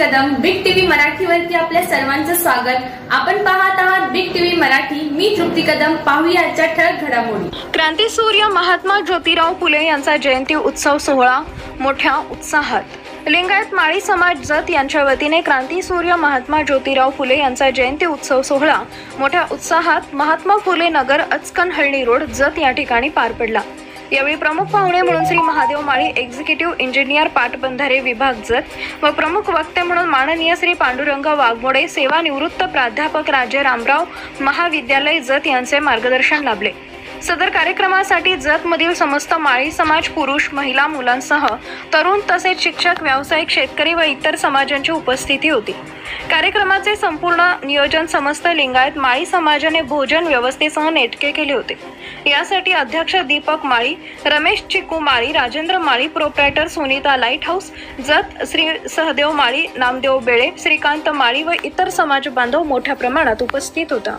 मराठीवरती आपल्या सर्वांचं स्वागत. आपण पाहत आहात बिग टीव्ही मराठी. मी तृप्ती कदम. पाहूया आजच्या ठळक घडामोडी. क्रांतीसूर्य महात्मा ज्योतिराव फुले यांचा जयंती उत्सव सोहळा. मोठ्या उत्साहात. लिंगायत माळी समाज जत यांच्या वतीने क्रांती सूर्य महात्मा ज्योतिराव फुले यांचा जयंती उत्सव सोहळा. मोठ्या उत्साहात महात्मा फुले नगर अचकन हळणी रोड जत या ठिकाणी पार पडला. यावेळी प्रमुख पाहुणे म्हणून श्री महादेव माळी एक्झिक्युटिव्ह इंजिनियर पाटबंधारे विभाग जत व प्रमुख वक्ते म्हणून माननीय श्री पांडुरंग वाघमोडे सेवानिवृत्त प्राध्यापक राजे रामराव महाविद्यालय जत यांचे मार्गदर्शन लाभले. सदर कार्यक्रमासाठी जतमधील समस्त माळी समाज पुरुष महिला मुलांसह तरुण तसेच शिक्षक व्यावसायिक शेतकरी व इतर समाजांची उपस्थिती होती. कार्यक्रमाचे संपूर्ण नियोजन समस्त लिंगायत माळी समाजाने भोजन व्यवस्थेसह नेटके केले होते. यासाठी अध्यक्ष Deepak Mali Ramesh Chiku Mali Rajendra Mali proprietor Sunita light house Jat Shri Sahadev Mali Namdev Bele Shrikant Mali व इतर समाज बांधव मोठ्या प्रमाणात उपस्थित होता.